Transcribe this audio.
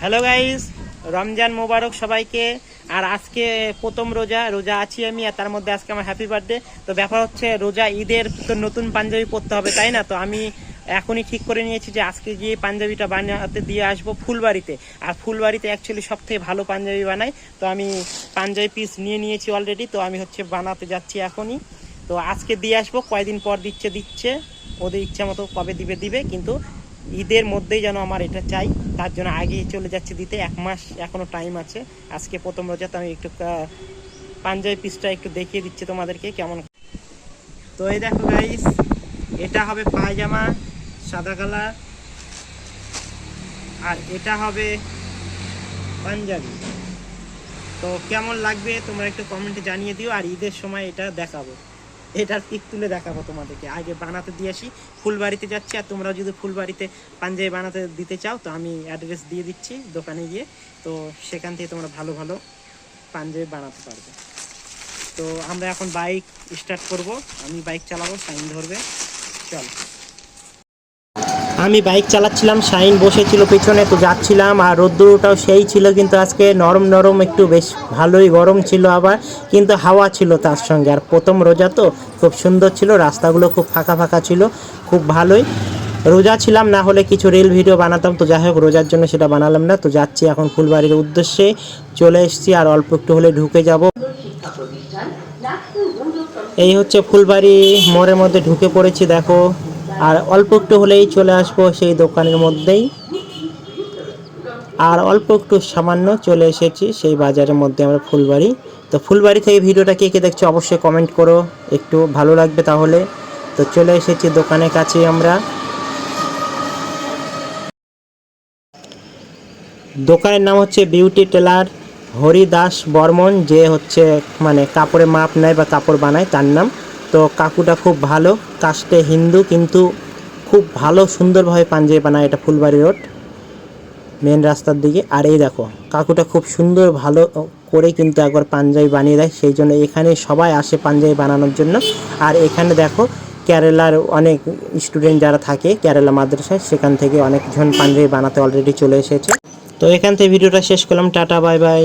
Hello guys Ramzan মোবারক সবাইকে। আর আজকে প্রথম রোজা রোজা আছি আমি, আর তার মধ্যে আজকে আমার হ্যাপি বার্থডে তো ব্যাপার হচ্ছে, রোজা, ঈদের তো নতুন পাঞ্জাবি পরতে হবে, তাই না? তো আমি এখনই ঠিক করে নিয়েছি যে আজকে গিয়ে পাঞ্জাবিটা বানাতে দিয়ে আসব ফুলবাড়িতে। আর ফুলবাড়িতে অ্যাকচুয়ালি সব থেকে ভালো পাঞ্জাবি বানাই। তো আমি পাঞ্জাবি পিস নিয়ে নিয়েছি অলরেডি তো আমি হচ্ছে বানাতে যাচ্ছি এখনই। তো আজকে দিয়ে আসব, কয়দিন পর দিচ্ছে দিচ্ছে। ওদের ইচ্ছা মতো কবে দিবে দিবে। কিন্তু ঈদের মধ্যেই যেন আমার এটা চাই। তার জন্য আগে চলে যাচ্ছে দিতে। এক মাস এখনও টাইম আছে। আজকে প্রথম রোজাতে আমি একটু পাঞ্জাবি পিসটা একটু দেখিয়ে দিচ্ছি তোমাদেরকে কেমন। তো এই দেখো গাইস এটা হবে পায়জামা, সাদা কালার আর এটা হবে পাঞ্জাবি। তো কেমন লাগবে তোমরা একটু কমেন্টে জানিয়ে দিও, আর ঈদের সময় এটা দেখাবো। এটার পিক তুলে দেখাবো তোমাদেরকে। আগে বানাতে দিয়ে আসি, ফুলবাড়িতে যাচ্ছি, আর তোমরা যদি ফুলবাড়িতে পাঞ্জাবি বানাতে দিতে চাও, তো আমি অ্যাড্রেস দিয়ে দিচ্ছি দোকানে গিয়ে। তো সেখান থেকে তোমরা ভালো ভালো পাঞ্জাবি বানাতে পারবে। তো আমরা এখন বাইক স্টার্ট করব। আমি বাইক চালাবো সাইন ধরবে। চল। আমি বাইক চালাচ্ছিলাম শাইন বসেছিল পিছনে, তো যাচ্ছিলাম, আর রোদ্দুরটাও সেই ছিল কিন্তু আজকে নরম নরম, একটু বেশ ভালোই গরম ছিল আবার, কিন্তু হাওয়া ছিল তার সঙ্গে। আর প্রথম রোজা তো খুব সুন্দর ছিল, রাস্তাগুলো খুব ফাঁকা ফাঁকা ছিল, খুব ভালোই। রোজা ছিলাম, না হলে কিছু রিল ভিডিও বানাতাম, তো যাই হোক, রোজার জন্য সেটা বানালাম না, তো যাচ্ছি এখন ফুলবাড়ির উদ্দেশ্যে, চলে এসেছি, আর অল্প একটু হলে ঢুকে যাব। এই হচ্ছে ফুলবাড়ি, মোড়ের মধ্যে ঢুকে পড়েছি, দেখো। আর অল্প একটু হলেই চলে আসব সেই দোকানের মধ্যেই। আর অল্প একটু সামান্য চলে এসেছি সেই বাজারের মধ্যে আমরা ফুলবাড়ি। তো ফুলবাড়ি থেকে ভিডিওটা কে কে দেখছ অবশ্যই কমেন্ট করো, একটু ভালো লাগবে তাহলে। তো চলে এসেছি দোকানের কাছেই আমরা। দোকানের নাম হচ্ছে বিউটি টেলার হরিদাস বর্মন, যে হচ্ছে মানে কাপড়ে মাপ নেয় বা কাপড় বানায় তার নাম। তো কাকুটা খুব ভালো কাস্টে হিন্দু কিন্তু খুব ভালো সুন্দরভাবে পাঞ্জাবি বানায় এটা ফুলবাড়ি রোড মেন রাস্তার দিকে। আর এই দেখো, কাকুটা খুব সুন্দর ভালো করে কিন্তু একবার পাঞ্জাবি বানিয়ে দেয়, সেই জন্য এখানে সবাই আসে পাঞ্জাবি বানানোর জন্য। আর এখানে দেখো, কেরালার অনেক স্টুডেন্ট যারা থাকে, কেরালা মাদ্রাসায় সেখান থেকে অনেকজন পাঞ্জাবি বানাতে অলরেডি চলে এসেছে। তো এখান থেকে ভিডিওটা শেষ করলাম, টাটা বাই বাই